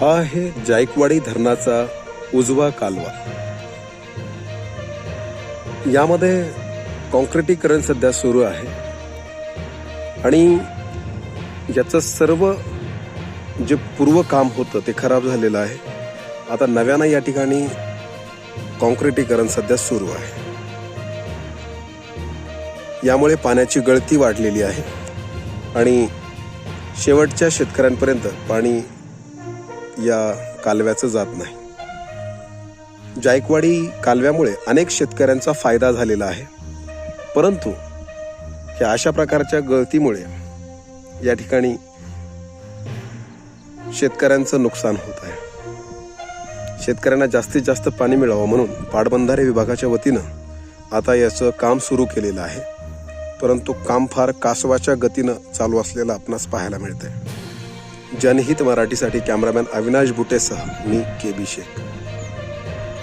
हा आहे जायकवाडी धरणाचा उजवा कालवा. यामध्ये कॉन्क्रिटीकरण सध्या सुरू आहे. आणि याचं सर्व जे पूर्व काम होतं ते खराब झालेलं आहे. आता नव्यानं या ठिकाणी कॉन्क्रिटीकरण सध्या सुरू आहे. यामुळे पाण्याची गळती वाढलेली आहे. आणि शेवटच्या शेतकऱ्यांपर्यंत पाणी या कालव्याचं जात नाही. जायकवाडी कालव्यामुळे अनेक शेतकऱ्यांचा फायदा झालेला आहे. परंतु ह्या अशा प्रकारच्या गळतीमुळे या ठिकाणी शेतकऱ्यांचं नुकसान होत आहे. शेतकऱ्यांना जास्तीत जास्त पाणी मिळावं म्हणून पाटबंधारे विभागाच्या वतीनं आता याचं काम सुरू केलेलं आहे. परंतु काम फार कासवाच्या गतीनं चालू असलेलं आपणास पाहायला मिळतंय. जनहित मराठीसाठी कॅमेरामॅन अविनाश बुटेसह मी के बी शेख.